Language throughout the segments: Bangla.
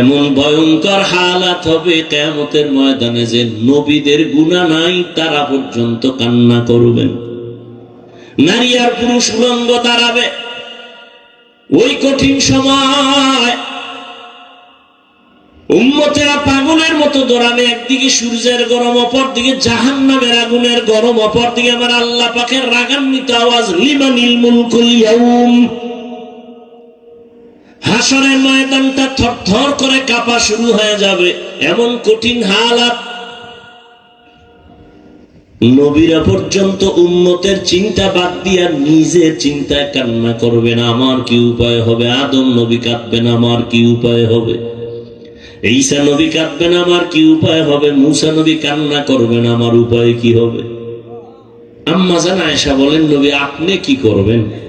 এমন ভয়ঙ্কর হালাত হবে কেমতের ময়দানে যে নবীদের গুণা নাই, তারা পর্যন্ত কান্না করবেন নারী আর পুরুষ উলঙ্গ দাঁড়াবে। ওই কঠিন সময় উম্মতেরা পাগলের মতো দৌড়াবে, একদিকে সূর্যের গরম অপর দিকে জাহান নামের আগুনের গরম অপর দিকে আমার আল্লাহ পাখের রাগান্বিত আওয়াজ, লিমানিল মুলকুল ইয়াউম। হাসরের ময়দানটা থরথর করে কাঁপা শুরু হয়ে যাবে। এমন কঠিন হালাত। নবীরা পর্যন্ত উম্মতের চিন্তা বাদ দিয়া নিজের চিন্তায় কান্না করবেন আমার কি উপায় হবে? আদম নবী কাঁদবেন আমার কি উপায় হবে? ঈসা নবী কাঁদবেন আমার কি উপায় হবে? মুসা নবী কান্না করবেন আমার উপায় কি হবে? আম্মা জান আয়েশা বলেন, নবী, আপনি কি করবেন?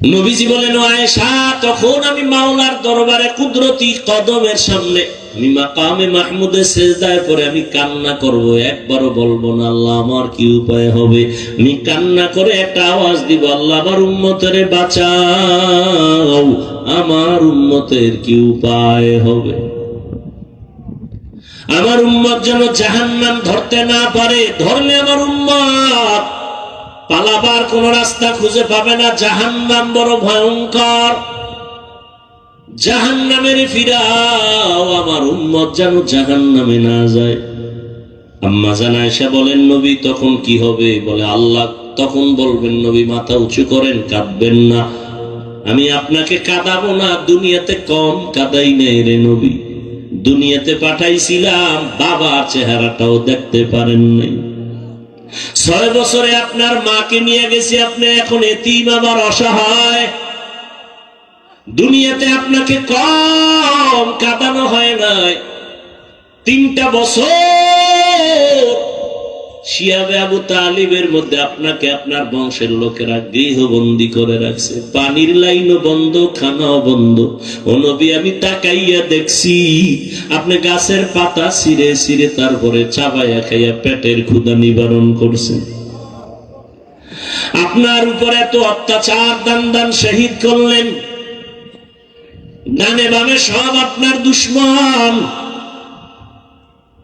নবীজি বলেন আয়েশা, তখন আমি মাওলার দরবারে কুদরতি কদমের সামনে আমি মাকামে মাহমুদের সেজদায় পরে আমি কান্না করব। একবারও বলব না, আল্লাহ আমার কি উপায় হবে? আমি কান্না করে একটা আওয়াজ দিব, আল্লাহ আমার উম্মতের বাঁচাও, আমার উম্মতের কি উপায় হবে? আমার উম্মত যেন জাহান্নাম ধরতে না পারে, ধরলে আমার উম্মত পালাবার কোন রাস্তা খুঁজে পাবে না। জাহান্নাম বড় ভয়ঙ্কর। জাহান্নামের ফিরাও আমার উম্মত যেন জাহান্নামে না যায়। আম্মা জানা এসে বলেন, নবী তখন কি হবে? বলে, আল্লাহ তখন বলবেন, নবী মাথা উঁচু করেন, কাঁদবেন না। আমি আপনাকে কাঁদাবো না, দুনিয়াতে কম কাদাই নেই রে নবী। দুনিয়াতে পাঠাইছিলাম, বাবার চেহারাটাও দেখতে পারেন নাই। ছয় বছরে আপনার মাকে নিয়ে গেছে, আপনি এখন এতিম আবার অসহায়। দুনিয়াতে আপনাকে কম কাটানো হয় নাই। তিনটা বছর শিয়াবে আবু তালিবের মধ্যে আপনাকে আপনার বংশের লোকেরা গৃহবন্দী করে রাখছে। পানির লাইনও বন্ধ, খানাও বন্ধ। ও নবী, আমি তাকাইয়া দেখছি, আপনি গাছের পাতা ছিঁড়ে ছিঁড়ে তারপরে চাবাইয়া খাইয়া পেটের ক্ষুদা নিবারণ করছেন। আপনার উপর এত অত্যাচার, দান দান শহীদ করলেন। ডানে বামে সব আপনার দুশ্মন।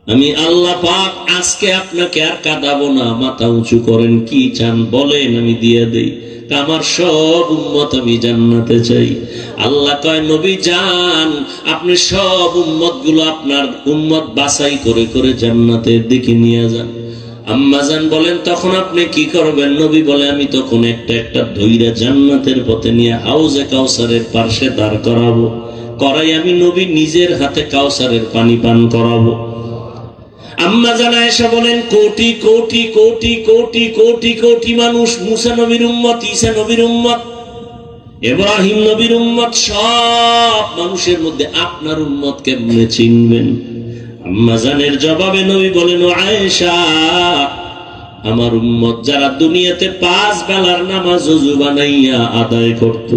আমি আল্লাহ পাক আজকে আপনাকে আর কাঁদাবো না, মাথা উঁচু করেন, কি চান বলেন আমি দিয়ে দেই। আমার সব উম্মত আমি জান্নাতে চাই। আল্লাহ কয়, নবী যান, আপনি সব উম্মতগুলো আপনার উম্মত বাছাই করে করে জান্নাতের দিকে নিয়ে যান। আম্মাজান বলেন, তখন আপনি কি করবেন? নবী বলে, আমি তখন একটা একটা ধৈরা জান্নাতের পথে নিয়ে হাউজে কাউসারের পার্শ্বে দাঁড় করাবো। করাই আমি নবী নিজের হাতে কাউসারের পানি পান করাবো। আম্মা জানা এসে বলেন, কোটি কোটি কোটি কোটি কোটি কোটি মানুষ মুসা নবীর উম্মত নবীর উম্মত, ইব্রাহিম নবীর উম্মত, সব মানুষের মধ্যে আপনার উম্মত কেমনে চিনবেন? আম্মা জানের জবাবে নবী বলেন আয়েশা, আমার উম্মত যারা দুনিয়াতে পাঁচ বেলার নামাজ বানাইয়া আদায় করত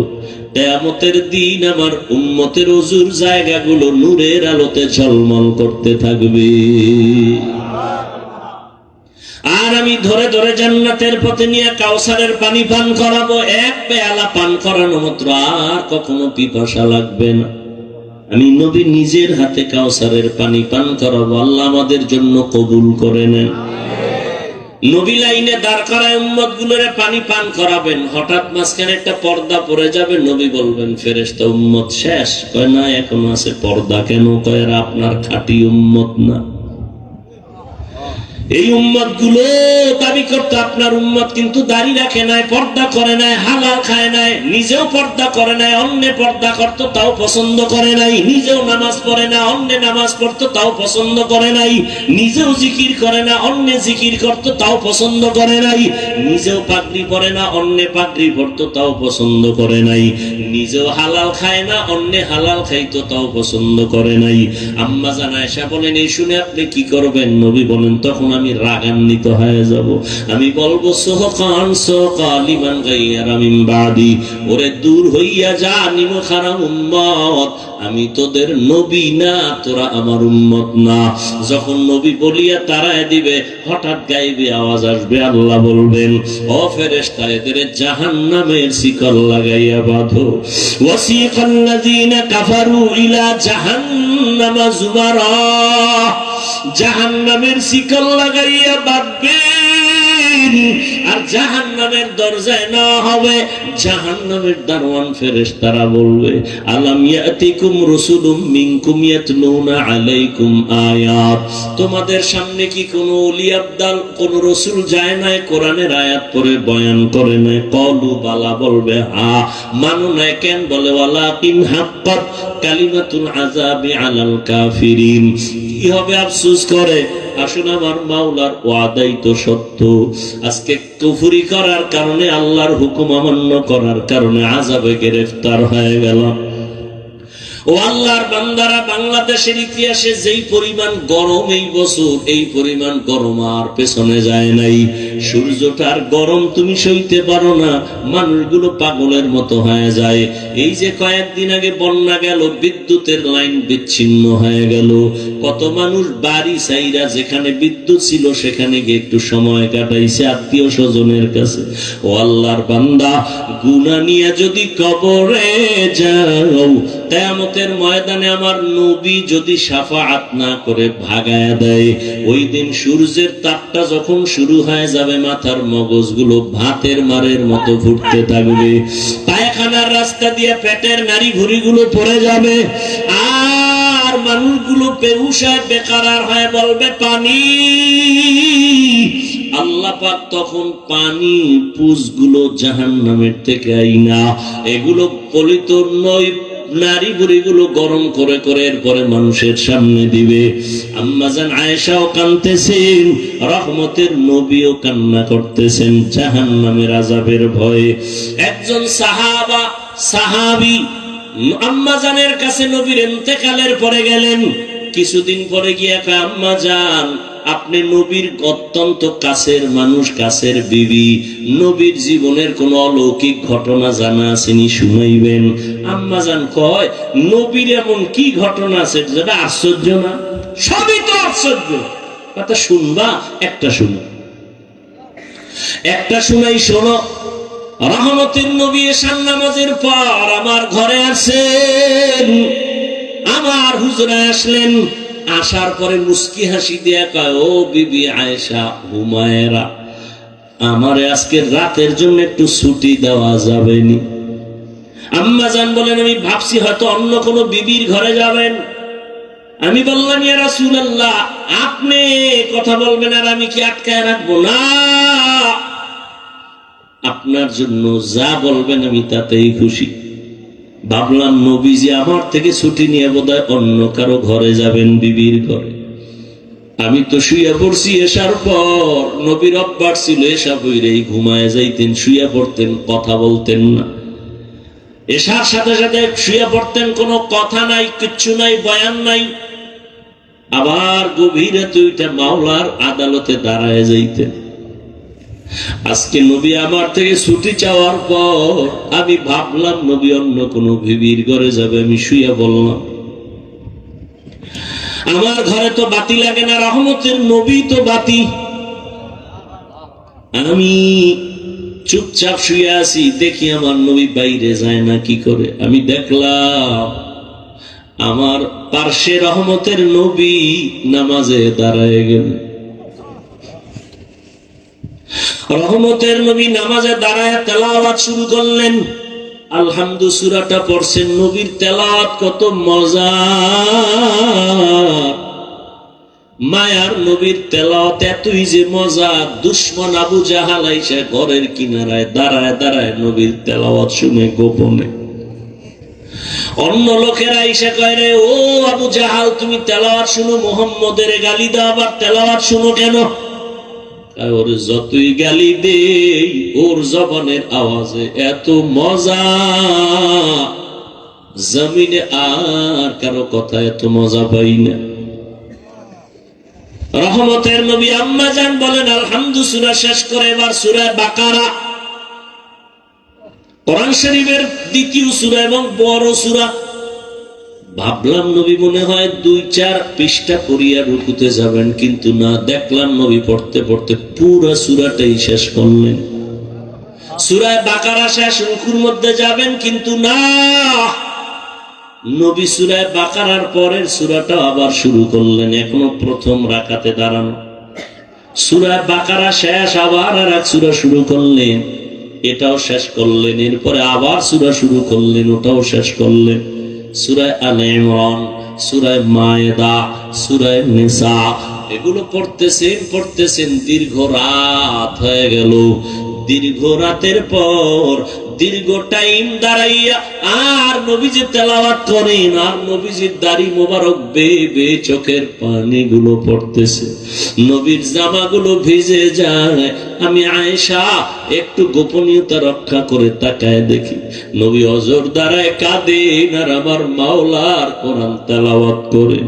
কেয়ামতের দিন আমার উম্মতের অজুর জায়গাগুলো নূরের আলোতে ঝলমল করতে থাকবে। আর আমি ধরে ধরে জান্নাতের পথে নিয়ে কাউসারের পানি পান করাবো, এক পেয়ালা পান করানো মাত্র আর কখনো পিপাসা লাগবে না। আমি নবী নিজের হাতে কাউসারের পানি পান করাবো, আল্লাহ আমাদের জন্য কবুল করে নেন। নবী লাইনে দাঁড় করায় উম্মত গুলোরে পানি পান করাবেন। হঠাৎ মাঝখানে একটা পর্দা পরে যাবে, নবী বলবেন, ফেরেশতা, উম্মত শেষ? কয়, না, এখন আছে পর্দা কেন? কয় আপনার খাঁটি উম্মত না। এই উম্মতগুলো দাবি করতো আপনার উম্মত কিন্তু দাড়ি রাখে নাই, পর্দা করে নাই, হালাল খায় নাই, নিজেও পর্দা করে নাই, অন্য পর্দা করতো, তাও পছন্দ করে নাই, নিজেও নামাজ পড়ে না, অন্য নামাজ পড়তো, তাও পছন্দ করে নাই, নিজেও জিকির করে না, অন্য জিকির করতো, তাও পছন্দ করে নাই, নিজেও পাগড়ি পরে না, অন্য পাগড়ি পড়তো তাও পছন্দ করে নাই, নিজেও হালাল খায় না, অন্য হালাল খাইতো, তাও পছন্দ করে নাই। আম্মা জানা এসা বলেন, এই শুনে আপনি কি করবেন? নবী বলেন, তখন আমি রাগান্বিত হয়ে যাব। আমি বলব, সোহকান সোহকালিমান গাইয়ারা মিন বাদি। ওরে দূর হইয়া যা, নিম খারাপ উম্মত। আমি তোদের নবী না, তোরা আমার উম্মত না। যখন নবী বলিয়া তারায় দিবে, হঠাৎ গাইবে আওয়াজ আসবে, আল্লাহ বলবেন, ও ফেরেশতা, এদের জাহান্নামের শিকল লাগাইয়া বাঁধো। ওয়াসিকাল্লাযীনা কাফারু ইলা জাহান্নামা যুমারা জাহান্নামের শিকল লাগাইয়া বাঁধবেন আর জাহান্নামের দরজায় না হবে, জাহান্নামের দারওয়ান ফেরেশতারা বলবে, আলাম রাসূলুম মিনকুম ইয়াতলুনা আলাইকুম আয়াত? তোমাদের সামনে কি কোনো ওলি আবদাল, কোন রসুল যায় না কোরআনের আয়াত পড়ে, বয়ান করে নাই? কলু বালা বলবে, হা, মানু নাই কেন? বলে, ওয়ালা কিন হাক্কাত কালিমাতুল আযাবি আলাল কাফিরিন। কি হবে আফসোস করে? আসুন আমার মাওলার ওয়াদাই তো সত্য। আজকে কুফুরি করার কারণে আল্লাহর হুকুম অমান্য করার কারণে আজাবে গ্রেফতার হয়ে গেলাম। ও আল্লাহর বান্দারা বাংলাদেশের ইতিহাসে যেই পরিমাণ গরম এই বছর, এই পরিমাণ গরম আর পেছনে যায় নাই। সূর্যটার গরম তুমি সইতে পারো না, মানুষগুলো পাগলের মতো হয়ে যায়। এই যে কয়েকদিন আগে বন্যা গেল, বিদ্যুতের লাইন বিচ্ছিন্ন হয়ে গেল। কত মানুষ বাড়ি সাইরা যেখানে বিদ্যুৎ ছিল সেখানে গিয়ে একটু সময় কাটাইছে আত্মীয় স্বজনের কাছে। ও আল্লাহর বান্দা গুনা নিয়ে যদি কবরে যাও কেয়ামতের ময়দানে আমার নবী যদি সাফাআত না করে ভাগায় দেয়, ওই দিন সূর্যের তাপটা যখন শুরু হয়ে যাবে, মাথার মগজগুলো ভাতের মারের মতো ফুটতে থাকবে। পায়খানার রাস্তা দিয়ে পেটের নারী ভুড়িগুলো পড়ে যাবে। আর মানুষগুলো বেহুশায়, বেকারার হয়ে বলবে, পানি। আল্লাহ পাক তখন পানি পুজগুলো জাহান নামের থেকে আইনা। এগুলো পলিত নয় নারী বুড়িগুলো গরম করে করে এরপরে মানুষের সামনে দিবে। আম্মাজান আয়েশাও কানতেছেন রহমতের নবীও কান্না করতেছেন জাহান নামের আজাবের ভয়ে। একজন সাহাবা, সাহাবি আম্মাজানের কাছে নবীর এতেকালের পরে গেলেন। কিছুদিন পরে গিয়ে আম্মা যান আপনি নবীর অত্যন্ত কাছের মানুষ, কাছের বিবি, নবীর জীবনের কোন অলৌকিক ঘটনা জানা আসেনি, শুনাইবেন। আম্মা যান কয়, নবীর এমন কি ঘটনা আছে যেটা আশ্চর্য না? সবই তো আশ্চর্য। কথা শুনবা, একটা শুনো। একটা শুনাই শোনো। রহমতের নবী এসান নামাজের পর আমার ঘরে আসেন। আমার হুজরা আসলেন। আসার পরে মুস্কি হাসি দিয়া কয়, ও বিবি আয়েশা, হুমায়রা, আমারে আজকে রাতের জন্য একটু ছুটি দেওয়া যাবে নি আম্মা জান বলেন, আমি ভাবছি হয়তো অন্য কোনো বিবির ঘরে যাবেন। আমি বললাম, ইয়া রাসূলুল্লাহ, আপনি কথা বলবেন আর আমি কি আটকায় রাখব? না, আপনার জন্য যা বলবেন আমি তাতেই খুশি। ভাবলাম, নবীজি আমার থেকে ছুটি নিয়ে বোধহয় অন্য কারও ঘরে যাবেন বিবির ঘরে। আমি তো শুয়ে পড়ছি এসার পর। নবীর অভ্যাস ছিল, এসা বইরেই ঘুমায় যাইতেন, শুয়ে পড়তেন, কথা বলতেন না। এসার সাথে সাথে শুয়ে পড়তেন, কোনো কথা নাই, কিচ্ছু নাই, বয়ান নাই। আবার গভীরে তুইটা মাওলার আদালতে দাঁড়ায় যাইতেন। আজকে নবী আমার থেকে ছুটি চাওয়ার পর আমি ভাবলাম, নবী অন্য কোনো বিবির ঘরে যাবে, আমি শুয়ে বললাম আমার ঘরে তো বাতি লাগে না, রহমতের নবী তো বাতি। আমি চুপচাপ শুয়ে আছি, দেখি আমার নবী বাইরে যায় না কি করে। আমি দেখলাম, আমার পার্শ্বে রহমতের নবী নামাজে দাঁড়ায় গেলেন। রহমতের নবী নামাজে দাঁড়ায় তেলাওয়াত শুরু করলেন। আলহামদু সুরাটা পড়ছেন, নবীর তেলাওয়াত কত মজা। মায়ার নবীর তেলাওয়াত এতই যে মজা, দুশ্মন আবু জাহাল আইসা ঘরের কিনারায় দাঁড়ায় দাঁড়ায় নবীর তেলাওয়াত শুনে গোপনে। অন্য লোকেরা আইসা কয় রে, ও আবু জাহাল, তুমি তেলাওয়াত শুনো, মোহাম্মদের গালি দাও, আবার তেলাওয়াত শুনো কেন? ওর যতই গালি ওর জবানের আওয়াজে এত মজা। জমিনে আর কারও কথা এত মজা পাই না। রহমতের নবী আম্মা জান বলেন, আলহামদু, সুরা শেষ করে এবার সুরায় বাকারা। কোরআন শরীফের দ্বিতীয় সুরা এবং বড় সুরা ভাবলাম নবী মনে হয় দুই চার পৃষ্ঠা করিয়া রুকুতে যাবেন, কিন্তু না, দেখলাম নবী পড়তে পড়তে পুরা সুরাটাই শেষ করলেন। সুরায় বাকারা শেষ, রুকুর মধ্যে যাবেন, কিন্তু না, নবী সুরায় বাকারার পরের সুরাটা আবার শুরু করলেন, এখনও প্রথম রাকাতে দাঁড়ানো। সুরায় বাকারা শেষ, আবার আর এক সুরা শুরু করলেন, এটাও শেষ করলেন, এরপরে আবার সুরা শুরু করলেন, ওটাও শেষ করলেন। সুরায় আল ইমরান সুরায় মায়েদা সুরায় নিসা, এগুলো পড়তেছেন পড়তেছেন দীর্ঘ রাত হয়ে গেল। দীর্ঘ রাতের পর দীর্ঘ টাইম দাঁড়াইয়া, আর নবীজি তেলাওয়াত করেন, আর নবীজির দাড়ি মোবারক বে বে চোখের পানিগুলো পড়তেছে। নবীর জামাগুলো ভিজে যায়। আমি আয়েশা, একটু গোপনীয়তা রক্ষা করে তাকায় দেখি। নবী অজর দ্বারায় কাঁদেন, আর আমার মাওলার কোরআন তেলাওয়াত করেন।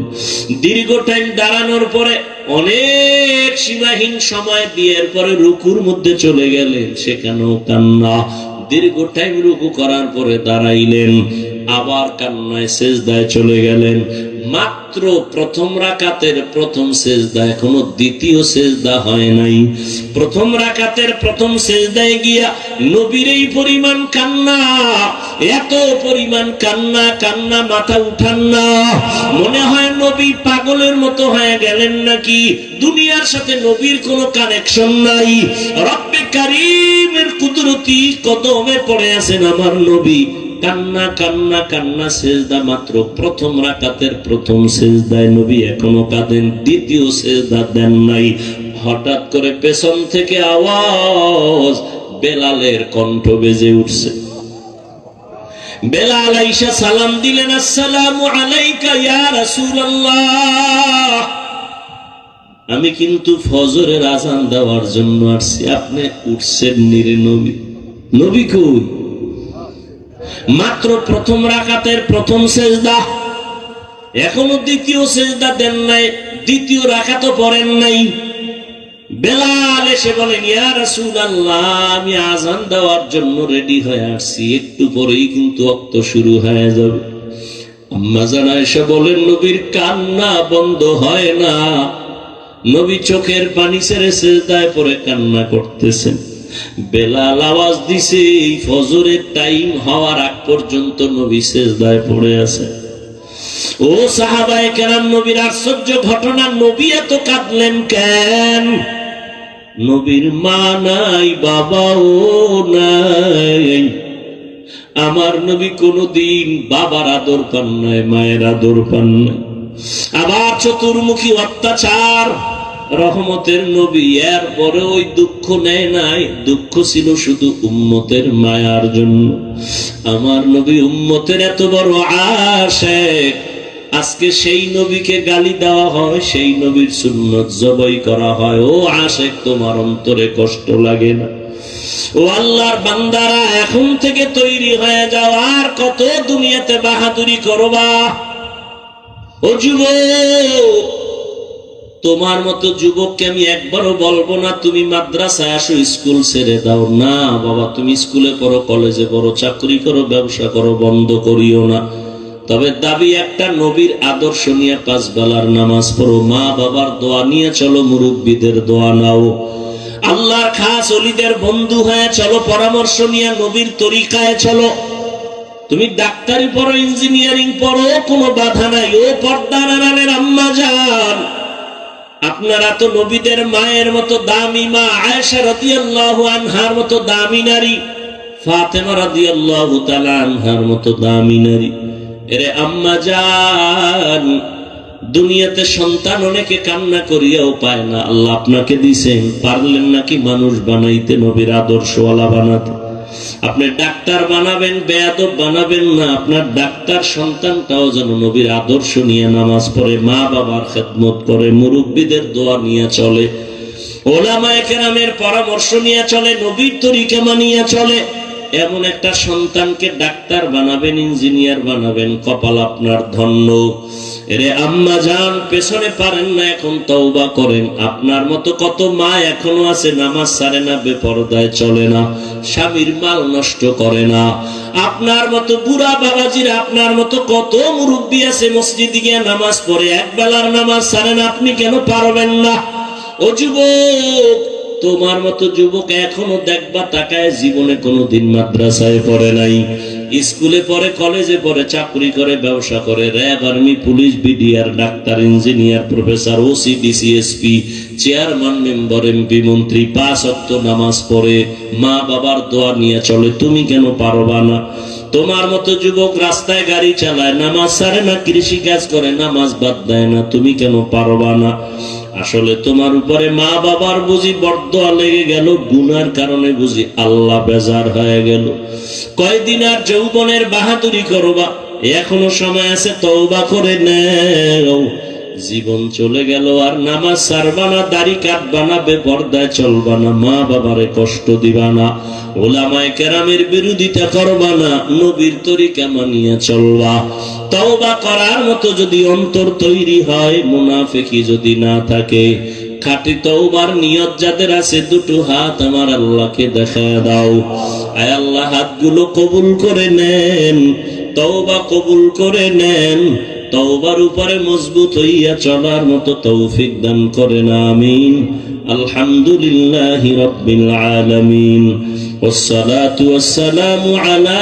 দীর্ঘ টাইম দাঁড়ানোর পরে অনেক সীমাহীন সময় বিয়ের পরে রুকুর মধ্যে চলে গেলেন। সেখানেও কান্না দীর্ঘ টাইম রুকু করার পরে দাঁড়াইলেন। আবার কান্নায় সেজদায় চলে গেলেন। মাত্র প্রথম রাকাতের প্রথম সেজদা, এখনও দ্বিতীয় সেজদা হয় নাই। প্রথম রাকাতের প্রথম সেজদায় গিয়া নবীর এই পরিমাণ কান্না, এত পরিমাণ কান্না কান্না মাথা উঠান না। মনে হয় নবী পাগলের মতো হয়ে গেলেন নাকি? দুনিয়ার সাথে নবীর কোনো কানেকশন নাই। রব্বে কুদরতি কদমে পড়ে আছেন আমার নবী? কান্না কান্না কান্না, সেজদা মাত্র। প্রথম রাকাতের প্রথম সেজদায় নবী এখনও কাঁদেন, দ্বিতীয় সেজদা দেন নাই। হঠাৎ করে পেছন থেকে আওয়াজ বেলালের কণ্ঠ বেজে উঠছে। বেলাল আইসা সালাম দিলেন, আসসালামু আলাইকা ইয়া রাসূলুল্লাহ। আমি কিন্তু ফজরের আজান দেওয়ার জন্য আসছি। আপনি উঠছেন নিরে নবী। নবী কই মাত্র প্রথম রাকাতের প্রথম সেজদা, এখনও দ্বিতীয় সেজদা দেন নাই, দ্বিতীয় রাকাতও পড়েন নাই। বেলাল এসে বলেন, ইয়া রাসূলুল্লাহ, আমি আজান দেওয়ার জন্য রেডি হয়ে আসছি, একটু পরেই কিন্তু অক্ত শুরু হয়ে যাবে। আম্মা জানা এসে বলেন, নবীর কান্না বন্ধ হয় না। নবী চোখের পানি ছেড়ে সেজদায় পরে কান্না করতেছেন। বেলাল আওয়াজ দিছে এই ফজরের টাইম হওয়ার আগ পর্যন্ত নবী সেজদায় পড়ে আছে। ও সাহাবায়ে কেরাম, নবীর আশ্চর্য ঘটনা, নবী এত কাঁদলেন কেন? নবীর মা নাই, বাবাও নাই। আমার নবী কোনদিন বাবার আদর পান নাই, মায়ের আদর পান নাই। আবার চতুর্মুখী অত্যাচার। রহমতের নবী এর পরে ওই দুঃখ নেয় নাই। দুঃখ ছিল শুধু উম্মতের মায়ার জন্য। আমার নবী উম্মতের এত বড় আশে। আজকে সেই নবীকে গালি দেওয়া হয়, সেই নবীর সুন্নত জবাই করা হয়। ও আশেক, তোমার অন্তরে কষ্ট লাগে না। ও আল্লাহর বান্দারা, এখন থেকে তৈরি হয়ে যাও, আর কত দুনিয়াতে বাহাদুরি করবা। ও যুবক তোমার মতো যুবককে আমি একবারও বলব না, তুমি মাদ্রাসায় আসো, স্কুল ছেড়ে দাও। না, বাবা, তুমি স্কুলে পড়ো, কলেজে পড়ো, চাকরি করো, ব্যবসা করো, বন্ধ করিও না। তবে দাবি একটা, নবীর আদর্শ নিয়ে পাঁচ বেলার নামাজ পড়ো। মা বাবার দোয়া নিয়ে চলো, মুরব্বীদের দোয়া নাও। আল্লাহর খাস অলিদের বন্ধু হয়ে চলো, পরামর্শ নিয়ে নবীর তরিকায় চলো। তুমি ডাক্তারি পড়ো, ইঞ্জিনিয়ারিং পড়ো, কোনো বাধা নাই। ও পর্দার আড়ালের আম্মা যান। আপনারা তো নবীদের মায়ের মতো দামি মা আয়েশা রাদিয়াল্লাহু আনহার মতো দামি নারী, ফাতেমা রাদিয়াল্লাহু তাআলা আনহার মতো দামি নারী। এরে আম্মা জান, দুনিয়াতে সন্তান অনেকে কান্না করিয়াও পায় না। আল্লাহ আপনাকে দিছেন, পারলেন নাকি মানুষ বানাইতে নবীর আদর্শওয়ালা বানাতে? আপনি ডাক্তার বানাবেন, বেয়াদব বানাবেন না, আপনার ডাক্তার সন্তানটাও যেন নবীর আদর্শ নিয়ে নামাজ পড়ে, মা বাবার খেদমত করে, মুরব্বীদের দোয়া নিয়ে চলে, ওলামায়ে কেরামের পরামর্শ নিয়ে চলে, নবীর তরিকা মানিয়ে চলে, এমন একটা সন্তানকে ডাক্তার বানাবেন, ইঞ্জিনিয়ার বানাবেন, কপাল আপনার ধন্য। এরে আম্মা যান, পেছনে পারেন না এখন তওবা করেন। আপনার মতো কত মা এখনও আছে, নামাজ সারে না, বেপরদায় চলে না, স্বামীর মাল নষ্ট করে না। আপনার মতো বুড়া বাবাজিরা, আপনার মতো কত মুরব্বী আছে মসজিদে গিয়ে নামাজ পড়ে, এক বেলার নামাজ সারেন আপনি কেন পারবেন না? ও যুবক, তোমার মতো যুবক এখনও দেখবা তাকায় জীবনে কোনোদিন মাদ্রাসায় পড়ে নাই। স্কুলে পড়ে, কলেজে পড়ে, চাকরি করে, ব্যবসা করে, RAB army, police, BDR, doctor, engineer, professor, OC, DC SP, chairman, member, MP, মন্ত্রী, পাঁচ অক্ত নামাজ পড়ে, মা বাবার দোয়া নিয়ে চলে, তুমি কেন পারবা না? তোমার মতো যুবক রাস্তায় গাড়ি চালায়, নামাজ সারে না কৃষি কাজ করে, নামাজ বাদ দেয় না, তুমি কেন পারবা না? আসলে তোমার উপরে মা বাবার বুঝি বরদোয়া লেগে গেল, গুনার কারণে বুঝি আল্লাহ বেজার হয়ে গেল। কয়দিন আর যৌবনের বাহাদুরি করবা এখনও সময় আছে, তওবা করে নেও। জীবন চলে গেল আর নামাজ সারবা না, দাড়ি কাটবা না, বেপর্দায় চলবা না, মা বাবারে কষ্ট দিবা না, ওলামায় কেরামের বিরোধিতা করবা না, নবীর তরিকা মানিয়া চলবা। তওবা করার মতো যদি অন্তর তৈরি হয় মুনাফিকি যদি না থাকে খাঁটি তওবার নিয়ত যাদের আছে দুটো হাত আমার আল্লাহকে দেখা দাও আয় আল্লাহ হাতগুলো কবুল করে নেন তওবা কবুল করে নেন তওবার উপরে মজবুত হইয়া চলার মতো তৌফিক দান করেন আমিন আলহামদুলিল্লাহি রাব্বিল আলামিন والصلاة والسلام على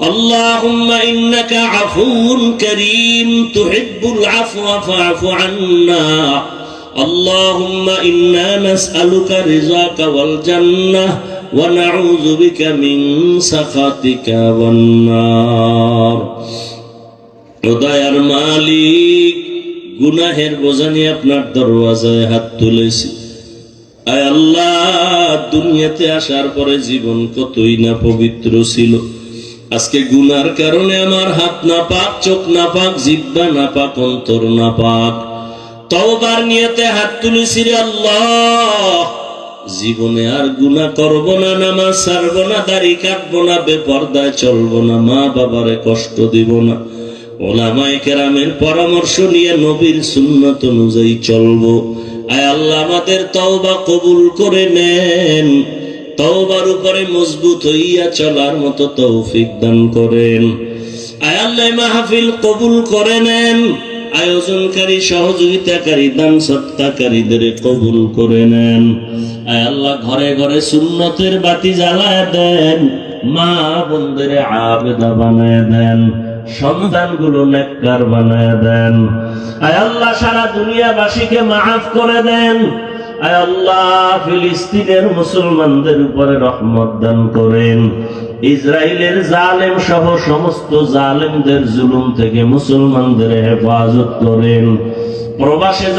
اللهم إنك عفو كريم تحب العفو فاعف عنا اللهم إنا نسألك رضاك والجنة ونعوذ بك من سخطك والنار হৃদয়ের মালিক গুনাহের বোঝা নিয়ে আপনার দরওয়াজায় হাত তুলেছি আয় আল্লাহ দুনিয়াতে আসার পরে জীবন কতই না পবিত্র ছিল আজকে গুনার কারণে আমার হাত না পাক চোখ না পাক জিব্বা না পাক অন্তর না পাক তওবার নিয়তে হাত তুলেছি রে আল্লাহ। জীবনে আর গুনাহ করব না, নামাজ ছাড়ব না, দাড়ি কাটবো না, বেপর্দায় চলবো না, মা বাবারে কষ্ট দিব না। ওলামায়ে কেরামের পরামর্শ নিয়ে নবীর সুন্নত অনুযায়ী চলবো। আয় আল্লাহ, আমাদের তওবা কবুল করে নেন। তওবার উপরে মজবুত হইয়া চলার মতো তৌফিক দান করেন। আয় আল্লাহ, মাহফিল কবুল করে নেন। আয়োজনকারী, সহযোগিতাকারী, দান সত্তাকারীদের কবুল করে নেন। আল্লাহ, ঘরে ঘরে সুন্নতের বাতি জ্বালায় দেন। মা বন্ধের আবেদা বানায় দেন। সন্তানগুলো নেককার বানায় দেন। আয় আল্লাহ, সারা দুনিয়াবাসীকে মাফ করে দেন। আল্লাহ, ফিলিস্তিনের মুসলমানদের উপরে রহমত দান করেন। ইসরায়েলের জালেম সহ সমস্ত জালেমদের জুলুম থেকে মুসলমানদের হেফাজত করেন। প্রবাসে